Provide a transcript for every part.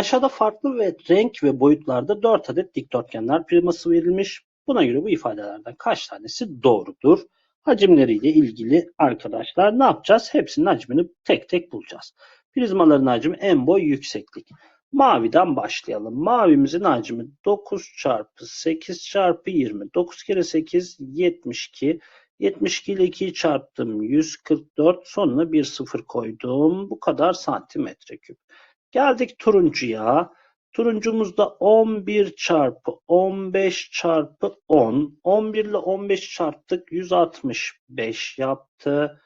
Aşağıda farklı ve renk ve boyutlarda 4 adet dikdörtgenler prizması verilmiş. Buna göre bu ifadelerden kaç tanesi doğrudur? Hacimleriyle ilgili arkadaşlar ne yapacağız? Hepsinin hacmini tek tek bulacağız. Prizmaların hacmi en boy yükseklik. Maviden başlayalım. Mavimizin hacmi 9 çarpı 8 çarpı 20. 9 kere 8 72. 72 ile 2'yi çarptım 144. Sonuna bir sıfır koydum. Bu kadar santimetre küp. Geldik turuncuya. Turuncumuzda 11 çarpı 15 çarpı 10. 11 ile 15 çarptık. 165 yaptı.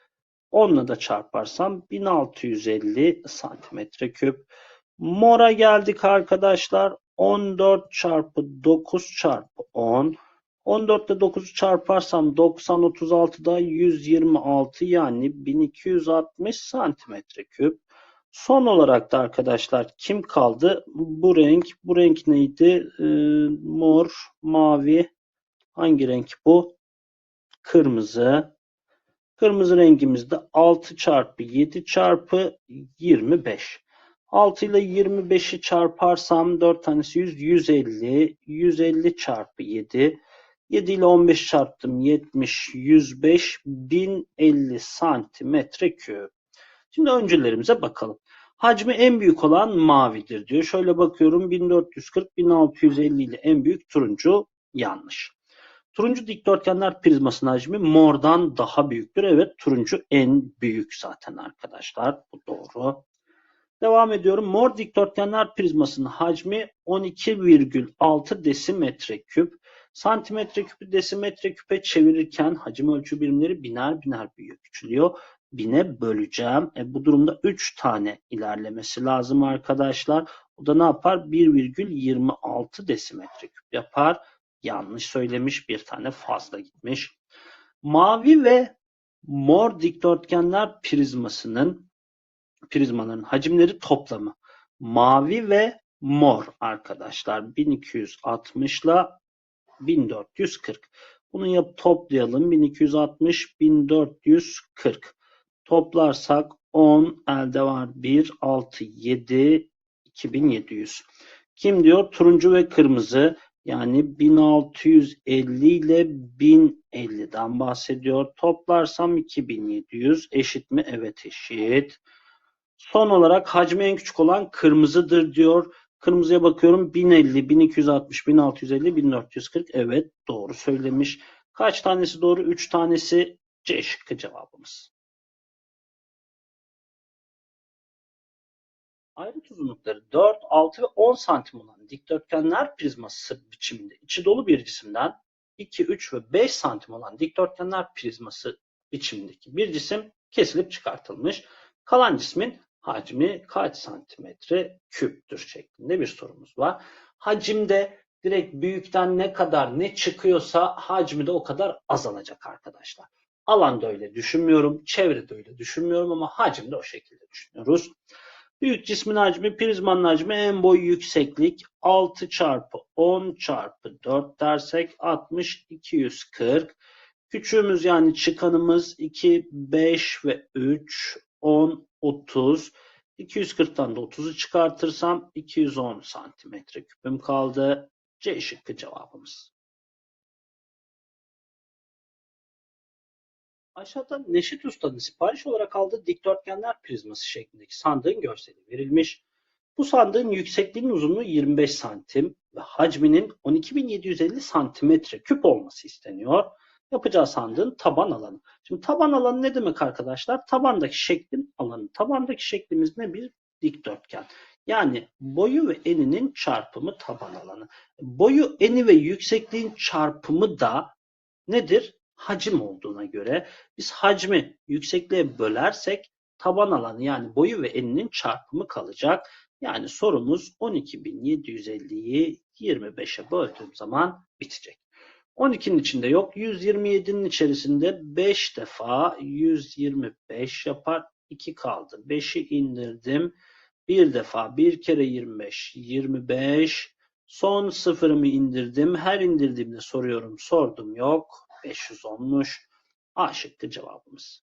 10 ile de çarparsam 1650 santimetre küp. Mora geldik arkadaşlar. 14 çarpı 9 çarpı 10. 14 ile 9'u çarparsam 90 36'da 126 yani 1260 santimetre küp. Son olarak da arkadaşlar kim kaldı? Bu renk. Bu renk neydi? Ee, mor, mavi. Hangi renk bu? Kırmızı. Kırmızı rengimizde 6 çarpı 7 çarpı 25. 6 ile 25'i çarparsam 4 tanesi 100, 150. 150 çarpı 7. 7 ile 15 çarptım 70, 105, 1050 santimetre küp. Şimdi öncelerimize bakalım. Hacmi en büyük olan mavidir diyor. Şöyle bakıyorum 1440, 1650 ile en büyük turuncu yanlış. Turuncu dikdörtgenler prizmasının hacmi mordan daha büyüktür. Evet turuncu en büyük zaten arkadaşlar. Bu doğru. Devam ediyorum. Mor dikdörtgenler prizmasının hacmi 12,6 desimetre küp. Santimetre küpü desimetre küpe çevirirken hacim ölçü birimleri biner biner büyüyor, küçülüyor. Bine böleceğim. E, bu durumda 3 tane ilerlemesi lazım arkadaşlar. O da ne yapar? 1,26 desimetre küp yapar. Yanlış söylemiş. Bir tane fazla gitmiş. Mavi ve mor dikdörtgenler prizmasının prizmaların hacimleri toplamı. Mavi ve mor arkadaşlar 1260 ile 1440. Bunu yap toplayalım. 1260 1440. Toplarsak 10 elde var 1 6 7 2700. Kim diyor? Turuncu ve kırmızı yani 1650 ile 1050'den bahsediyor. Toplarsam 2700 eşit mi? Evet eşit. Son olarak hacmi en küçük olan kırmızıdır diyor. Kırmızıya bakıyorum 1050, 1260, 1650, 1440. Evet doğru söylemiş. Kaç tanesi doğru? 3 tanesi C şıkkı cevabımız. Ayrıt uzunlukları 4, 6 ve 10 santim olan dikdörtgenler prizması biçiminde içi dolu bir cisimden 2, 3 ve 5 santim olan dikdörtgenler prizması biçimindeki bir cisim kesilip çıkartılmış. Kalan cismin hacmi kaç santimetre küptür şeklinde bir sorumuz var. Hacimde direkt büyükten ne kadar ne çıkıyorsa hacmi de o kadar azalacak arkadaşlar. Alanda öyle düşünmüyorum, çevrede öyle düşünmüyorum ama hacimde o şekilde düşünüyoruz. Büyük cismin hacmi, prizmanın hacmi en boy yükseklik 6 çarpı 10 çarpı 4 dersek 60, 240. Küçüğümüz yani çıkanımız 2, 5 ve 3, 10, 30. 240'tan da 30'u çıkartırsam 210 santimetre küpüm kaldı. C şıkkı cevabımız. Aşağıda Neşet Usta'nın sipariş olarak aldığı dikdörtgenler prizması şeklindeki sandığın görseli verilmiş. Bu sandığın yüksekliğinin uzunluğu 25 santim ve hacminin 12.750 santimetre küp olması isteniyor. Yapacağı sandığın taban alanı. Şimdi taban alanı ne demek arkadaşlar? Tabandaki şeklin alanı. Tabandaki şeklimiz ne? Bir dikdörtgen. Yani boyu ve eninin çarpımı taban alanı. Boyu, eni ve yüksekliğin çarpımı da nedir? Hacim olduğuna göre biz hacmi yüksekliğe bölersek taban alanı yani boyu ve eninin çarpımı kalacak. Yani sorumuz 12.750'yi 25'e böldüğüm zaman bitecek. 12'nin içinde yok. 127'nin içerisinde 5 defa 125 yapar. 2 kaldı. 5'i indirdim. Bir defa bir kere 25 25 son sıfırımı indirdim. Her indirdiğimde soruyorum sordum yok. 510'muş. A şıkkı cevabımız.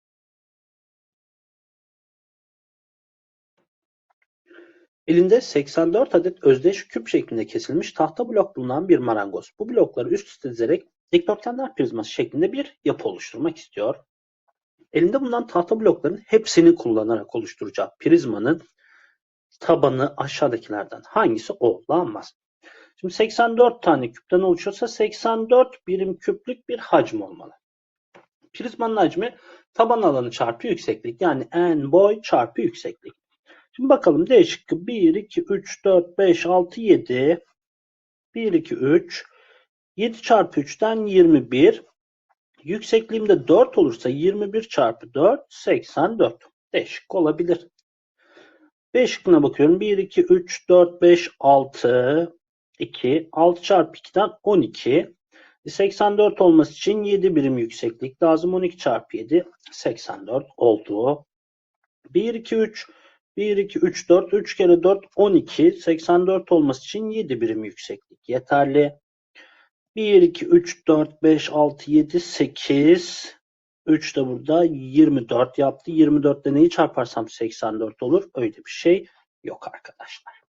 Elinde 84 adet özdeş küp şeklinde kesilmiş tahta blok bulunan bir marangoz. Bu blokları üst üste dizerek dikdörtgenler prizması şeklinde bir yapı oluşturmak istiyor. Elinde bulunan tahta blokların hepsini kullanarak oluşturacağı prizmanın tabanı aşağıdakilerden hangisi olamaz? Şimdi 84 tane küpten oluşuyorsa 84 birim küplük bir hacim olmalı. Prizmanın hacmi taban alanı çarpı yükseklik yani en boy çarpı yükseklik. Şimdi bakalım D şıkkı 1, 2, 3, 4, 5, 6, 7. 1, 2, 3. 7 çarpı 3'ten 21. Yüksekliğimde 4 olursa 21 çarpı 4 84. D şıkkı olabilir. B şıkkına bakıyorum. 1, 2, 3, 4, 5, 6, 2. 6 çarpı 2'den 12. 84 olması için 7 birim yükseklik lazım. 12 çarpı 7 84 oldu. 1, 2, 3. 1, 2, 3, 4. 3 kere 4 12. 84 olması için 7 birim yükseklik yeterli. 1, 2, 3, 4, 5, 6, 7, 8. 3 de burada 24 yaptı. 24 ile neyi çarparsam 84 olur. Öyle bir şey yok arkadaşlar.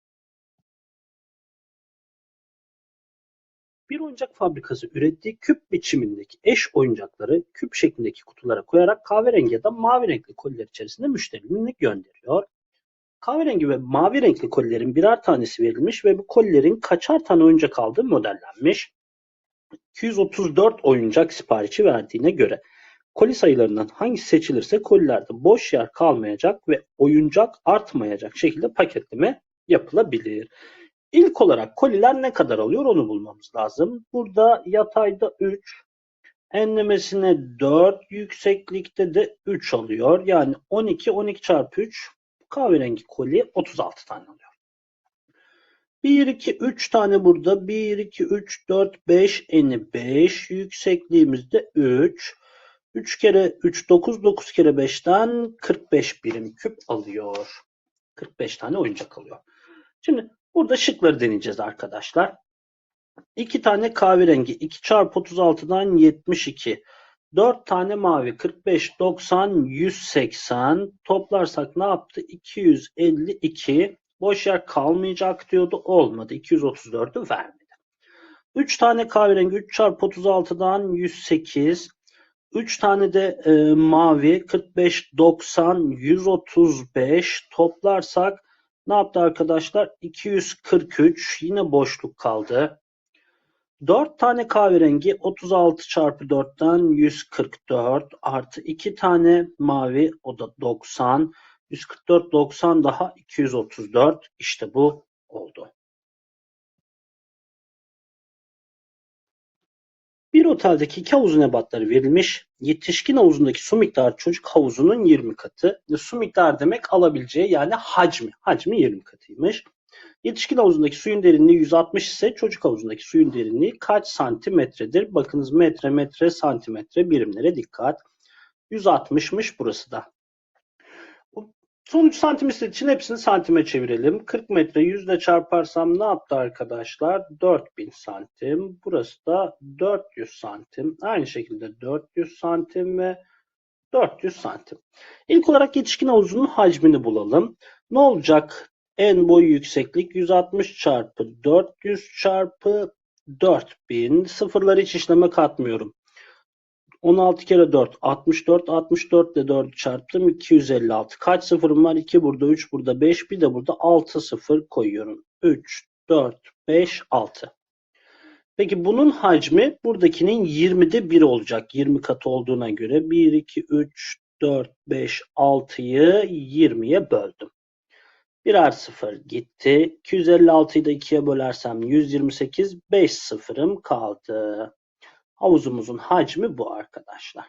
Bir oyuncak fabrikası ürettiği küp biçimindeki eş oyuncakları küp şeklindeki kutulara koyarak kahverengi ya da mavi renkli koliler içerisinde müşterilerine gönderiyor. Kahverengi ve mavi renkli kolilerin birer tanesi verilmiş ve bu kolilerin kaçar tane oyuncak aldığı modellenmiş. 234 oyuncak siparişi verdiğine göre koli sayılarından hangisi seçilirse kolilerde boş yer kalmayacak ve oyuncak artmayacak şekilde paketleme yapılabilir. İlk olarak koliler ne kadar alıyor onu bulmamız lazım. Burada yatayda 3, enlemesine 4, yükseklikte de 3 alıyor. Yani 12, 12 çarpı 3 kahverengi koli 36 tane alıyor. 1, 2, 3 tane burada. 1, 2, 3, 4, 5, eni 5. Yüksekliğimiz de 3. 3 kere 3, 9, 9 kere 5'ten 45 birim küp alıyor. 45 tane oyuncak alıyor. Şimdi burada şıkları deneyeceğiz arkadaşlar. 2 tane kahverengi 2 çarpı 36'dan 72. 4 tane mavi 45, 90, 180. Toplarsak ne yaptı? 252. Boş yer kalmayacak diyordu. Olmadı. 234'ü vermedi. 3 tane kahverengi 3 çarpı 36'dan 108. 3 tane de e, mavi 45, 90, 135 toplarsak ne yaptı arkadaşlar? 243 yine boşluk kaldı. 4 tane kahverengi 36 çarpı 4'ten 144 artı 2 tane mavi o da 90. 144 90 daha 234 işte bu oldu. Bir oteldeki iki havuzun ebatları verilmiş. Yetişkin havuzundaki su miktarı çocuk havuzunun 20 katı. Su miktarı demek alabileceği yani hacmi. Hacmi 20 katıymış. Yetişkin havuzundaki suyun derinliği 160 ise çocuk havuzundaki suyun derinliği kaç santimetredir? Bakınız metre, metre, santimetre birimlere dikkat. 160'mış burası da. Sonuç santimetre için hepsini santime çevirelim. 40 metre yüzle çarparsam ne yaptı arkadaşlar? 4000 santim. Burası da 400 santim. Aynı şekilde 400 santim ve 400 santim. İlk olarak yetişkin havuzunun hacmini bulalım. Ne olacak? En boy yükseklik 160 çarpı 400 çarpı 4000. Sıfırları hiç işleme katmıyorum. 16 kere 4 64 64 ile 4'ü çarptım 256. Kaç sıfırım var? 2 burada 3 burada 5 bir de burada 6 sıfır koyuyorum. 3 4 5 6. Peki bunun hacmi buradakinin 20'de 1 olacak. 20 katı olduğuna göre 1 2 3 4 5 6'yı 20'ye böldüm. Birer sıfır gitti. 256'yı da 2'ye bölersem 128 5 sıfırım kaldı. Havuzumuzun hacmi bu arkadaşlar.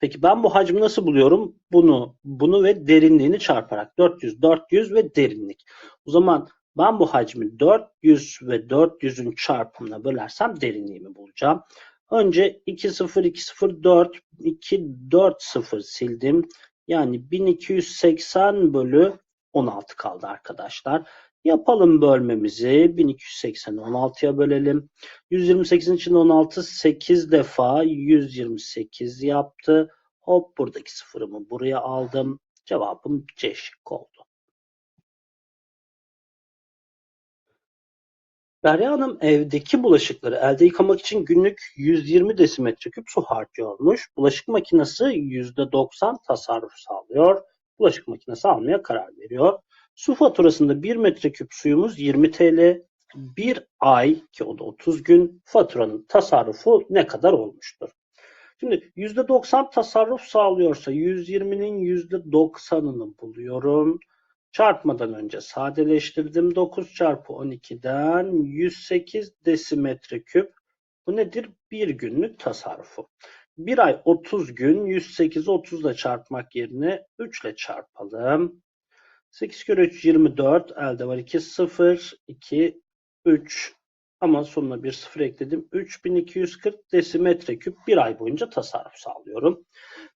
Peki ben bu hacmi nasıl buluyorum? Bunu, bunu ve derinliğini çarparak 400, 400 ve derinlik. O zaman ben bu hacmi 400 ve 400'ün çarpımına bölersem derinliğimi bulacağım. Önce 2 0 2 0 4 2 4 0 sildim. Yani 1280 bölü 16 kaldı arkadaşlar. Yapalım bölmemizi. 1280'i 16'ya bölelim. 128'in içinde 16 8 defa 128 yaptı. Hop buradaki sıfırımı buraya aldım. Cevabım C şıkkı oldu. Derya Hanım evdeki bulaşıkları elde yıkamak için günlük 120 desimetre küp su harcıyormuş. Bulaşık makinesi %90 tasarruf sağlıyor. Bulaşık makinesi almaya karar veriyor. Su faturasında 1 metreküp suyumuz 20 TL. Bir ay ki o da 30 gün faturanın tasarrufu ne kadar olmuştur? Şimdi %90 tasarruf sağlıyorsa 120'nin %90'ını buluyorum. Çarpmadan önce sadeleştirdim. 9 çarpı 12'den 108 desimetre küp. Bu nedir? Bir günlük tasarrufu. Bir ay 30 gün 108 30 ile çarpmak yerine 3 ile çarpalım. 8 kere 3 24 elde var 2 0 2 3 ama sonuna bir sıfır ekledim. 3240 desimetre küp bir ay boyunca tasarruf sağlıyorum.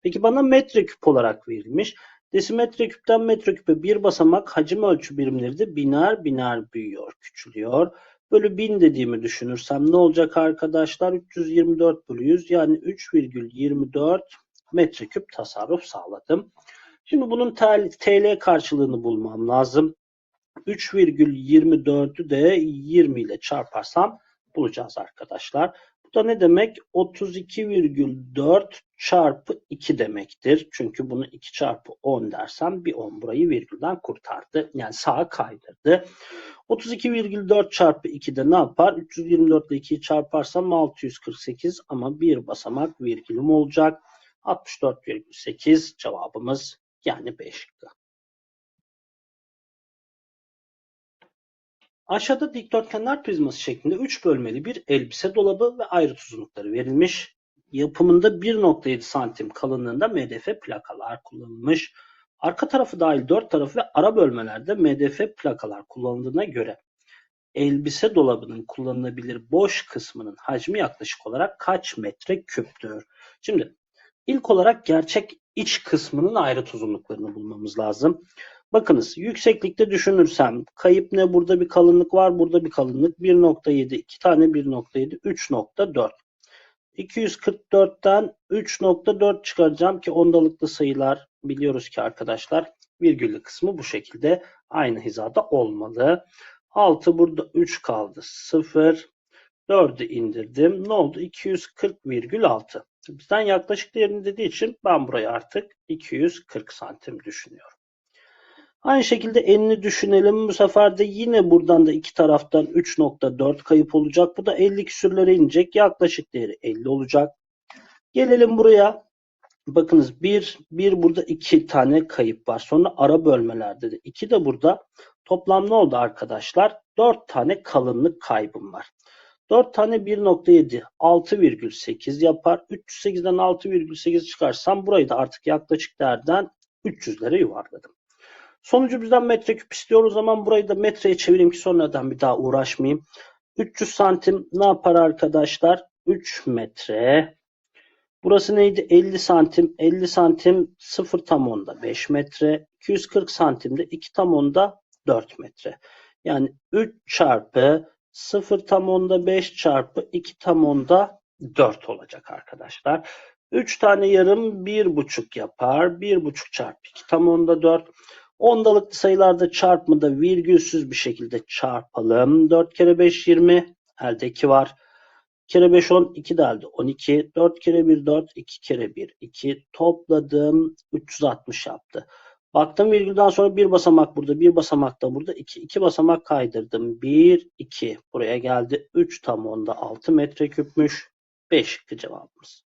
Peki bana metreküp olarak verilmiş. Desimetre küpten metreküpe bir basamak hacim ölçü birimleri de biner biner büyüyor, küçülüyor. Bölü 1000 dediğimi düşünürsem ne olacak arkadaşlar? 324 bölü 100 yani 3,24 metreküp tasarruf sağladım. Şimdi bunun TL karşılığını bulmam lazım. 3,24'ü de 20 ile çarparsam bulacağız arkadaşlar. Bu da ne demek? 32,4 çarpı 2 demektir. Çünkü bunu 2 çarpı 10 dersem bir 10 burayı virgülden kurtardı. Yani sağa kaydırdı. 32,4 çarpı 2 de ne yapar? 324 ile 2'yi çarparsam 648 ama bir basamak virgülüm olacak. 64,8 cevabımız yani 5 şıkkı. Aşağıda dikdörtgenler prizması şeklinde 3 bölmeli bir elbise dolabı ve ayrıt uzunlukları verilmiş. Yapımında 1.7 santim kalınlığında MDF plakalar kullanılmış. Arka tarafı dahil 4 tarafı ve ara bölmelerde MDF plakalar kullanıldığına göre elbise dolabının kullanılabilir boş kısmının hacmi yaklaşık olarak kaç metre küptür? Şimdi ilk olarak gerçek iç kısmının ayrıt uzunluklarını bulmamız lazım. Bakınız yükseklikte düşünürsem kayıp ne? Burada bir kalınlık var. Burada bir kalınlık. 1.7 2 tane 1.7 3.4 244'ten 3.4 çıkaracağım ki ondalıklı sayılar biliyoruz ki arkadaşlar virgüllü kısmı bu şekilde aynı hizada olmalı. 6 burada 3 kaldı. 0 4'ü indirdim. Ne oldu? 240,6. Bizden yaklaşık değerini dediği için ben burayı artık 240 santim düşünüyorum. Aynı şekilde enini düşünelim. Bu sefer de yine buradan da iki taraftan 3.4 kayıp olacak. Bu da 50 küsürlere inecek. Yaklaşık değeri 50 olacak. Gelelim buraya. Bakınız bir, bir burada iki tane kayıp var. Sonra ara bölmelerde de iki de burada. Toplam ne oldu arkadaşlar? 4 tane kalınlık kaybım var. 4 tane 1.7 6,8 yapar. 308'den 6,8 çıkarsam burayı da artık yaklaşık değerden 300'lere yuvarladım. Sonucu bizden metreküp istiyor. O zaman burayı da metreye çevireyim ki sonradan bir daha uğraşmayayım. 300 santim ne yapar arkadaşlar? 3 metre. Burası neydi? 50 santim. 50 santim 0 tam onda 5 metre. 240 santimde 2 tam onda 4 metre. Yani 3 çarpı 0 tam onda 5 çarpı 2 tam onda 4 olacak arkadaşlar. 3 tane yarım 1,5 yapar. 1,5 çarpı 2 tam onda 4. Ondalıklı sayılarda çarpmada virgülsüz bir şekilde çarpalım. 4 kere 5 20. Elde 2 var. 2 kere 5 10. 2 de elde 12. 4 kere 1 4. 2 kere 1 2. Topladım. 360 yaptı. Baktım virgülden sonra bir basamak burada. Bir basamak da burada. 2. 2 basamak kaydırdım. 1 2. Buraya geldi. 3 tam onda 6 metreküpmüş. 5 cevabımız.